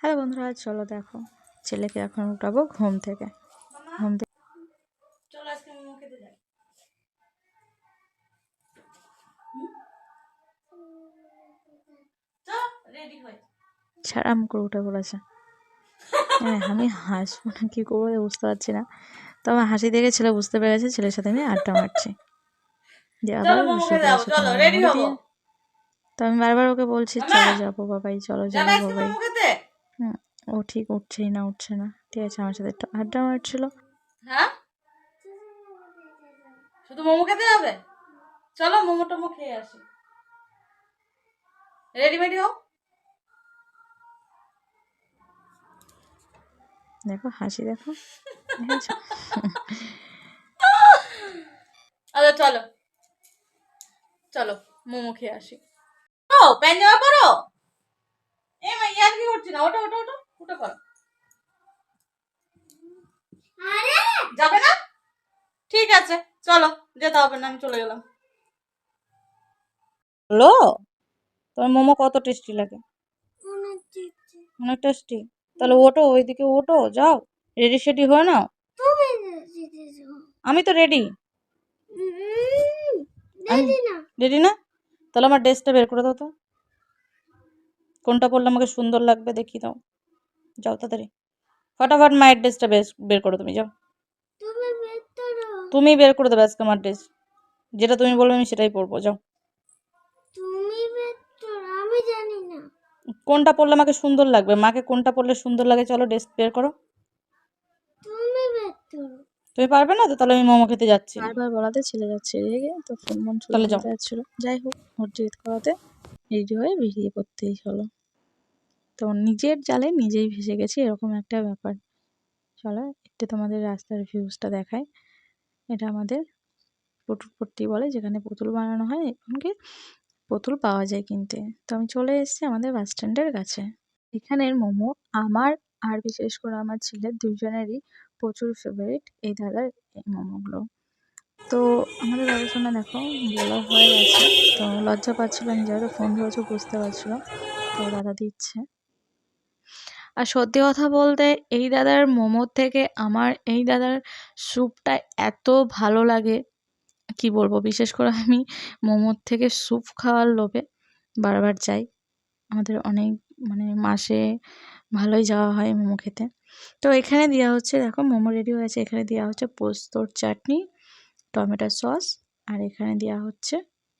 Hello বন্ধুরা চলো দেখো ছেলেকে এখন উঠাবো ঘুম থেকে। ঘুম থেকে ছাড়াম করে উঠে পড়েছে হ্যাঁ আমি হাসবো না কী করব বুঝতে পারছি না। তো আমার হাসি দেখে ছেলে বুঝতে পেরেছে ছেলের সাথে আমি আড্ডা মারছি। যে আবার। তো আমি বারবার ওকে বলছি চলো যাব বাবাই চলো যাব বাবাই। হুম, ও ঠিক উঠছেই না উঠছে না। ঠিক আছে আমার সাথে একটু আড্ডা মারছিল। হ্যাঁ? শুধু মোমো খেতে যাবে চলো মোমো টোমো খেয়ে আসি। রেডি মেডি হও দেখো হাসি দেখো। আচ্ছা চলো। চলো মোমো খেয়ে আসি। ও প্যান্ট জামা পরো এ মা ইয়ার কি করছি না? ওটা ওটা ওটা ওটা করো যাবে না? ঠিক আছে চলো যেতে হবে না আমি চলে গেলাম। হ্যালো? তোমার মোমো কত টেস্টি লাগে? অনেক টেস্টি তাহলে ওটো ওইদিকে ওটো যাও। রেডি সেডি হয়ে নাও। আমি তো রেডি রেডি না। তাহলে আমার ড্রেসটা বের করে দাও তো। কোনটা পরলে আমাকে সুন্দর লাগবে দেখি দাও। যাও তাড়াতাড়ি। ফটাফট মায়ের ড্রেসটা বেশ বের করো তুমি যাও। তুমি বের করে। দেবে আজকে আমার ড্রেস। যেটা তুমি বলবে আমি সেটাই পরবো যাও। তুমি বেতর আমি জানি না। কোনটা পরলে আমাকে সুন্দর লাগবে? মাকে কোনটা পরলে সুন্দর লাগে চলো ড্রেস বের করো। তুমি পারবে না তো? তাহলে আমি মোমো খেতে যাচ্ছি। বারবার বলাতে ছেলে যাচ্ছে রেগে তো ফোন মন তাহলে যাও। যাচ্ছিল। যাই হোক ওর জেদ করাতে রেডি হয়ে বেরিয়ে পড়তেই হলো। তো নিজের জালে নিজেই ভেসে গেছি, এরকম একটা ব্যাপার। চলো একটু তোমাদের রাস্তার ভিউজটা দেখায় এটা আমাদের পুটুরপট্টি বলে, যেখানে পুতুল বানানো হয় এখানকে পুতুল পাওয়া যায় কিনতে। তো আমি চলে এসেছি আমাদের বাস স্ট্যান্ডের কাছে। এখানের মোমো আমার আর বিশেষ করে আমার ছেলের দুজনেরই প্রচুর ফেভারিট এই দাদার এই মোমোগুলো। তো আমাদের সঙ্গে দেখো, বলা হয়ে গেছে। তো লজ্জা পাচ্ছিল নিজেরা ফোন ধরেছে, বুঝতে পারছিল তো দাদা দিচ্ছে। আর সত্যি কথা বলতে এই দাদার মোমোর থেকে আমার এই দাদার স্যুপটা এত ভালো লাগে। কি বলব? বিশেষ করে আমি মোমোর থেকে স্যুপ খাওয়ার লোভে বারবার যাই। আমাদের অনেক মানে মাসে ভালোই যাওয়া হয় মোমো খেতে। তো এখানে দেওয়া হচ্ছে, দেখো মোমো রেডি হয়েছে এখানে দেওয়া হচ্ছে পোস্তর চাটনি, টমেটো সস আর এখানে দেওয়া হচ্ছে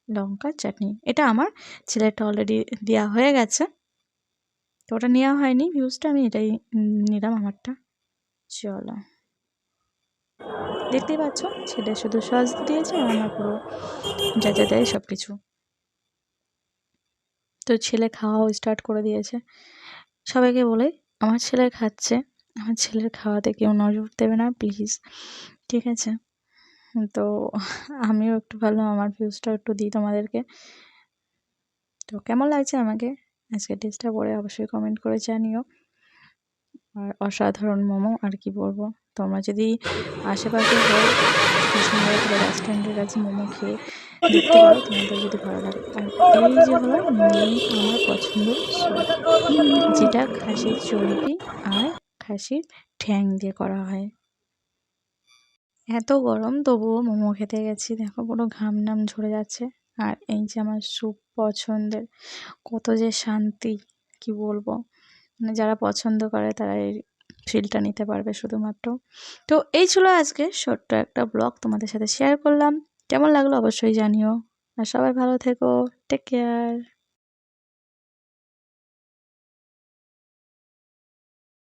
লঙ্কার চাটনি। এটা আমার ছেলেটা অলরেডি দেওয়া হয়ে গেছে। তো ওটা নেওয়া হয়নি ভিউজটা আমি এটাই নিলাম আমারটা। চলো। দেখতেই পাচ্ছ, ছেলে শুধু সস দিয়েছে আমার পুরো যা যা দেয় সব কিছু তো ছেলে খাওয়াও স্টার্ট করে দিয়েছে। সবাইকে বলে, আমার ছেলে খাচ্ছে, আমার ছেলের খাওয়াতে কেউ নজর দেবে না প্লিজ ঠিক আছে। তো আমিও একটু ভালো, আমার ভিউজটা একটু দিই তোমাদেরকে। তো কেমন লাগছে আমাকে? আজকে টেস্টটা করে অবশ্যই কমেন্ট করে জানিও। আর অসাধারণ মোমো, আর কি বলব? তোমরা যদি আশেপাশে কৃষ্ণনগর বাস কাছে মোমো খেয়ে দেখতে পারো, তোমাদের যদি ভালো লাগে। আর এই যে হলো মেন আমার পছন্দ যেটা খাসির চর্বি আর খাসির ঠ্যাং দিয়ে করা হয়। এত গরম, তবুও মোমো খেতে গেছি। দেখো পুরো ঘাম নাম ঝরে যাচ্ছে। আর এই যে আমার স্যুপ পছন্দের। কত যে শান্তি, কি বলব? মানে যারা পছন্দ করে তারা এই ফিলটা নিতে পারবে শুধুমাত্র। তো এই ছিল আজকে ছোট্ট একটা ব্লগ তোমাদের সাথে শেয়ার করলাম। কেমন লাগল অবশ্যই জানিও। আর সবাই ভালো থেকো। Take care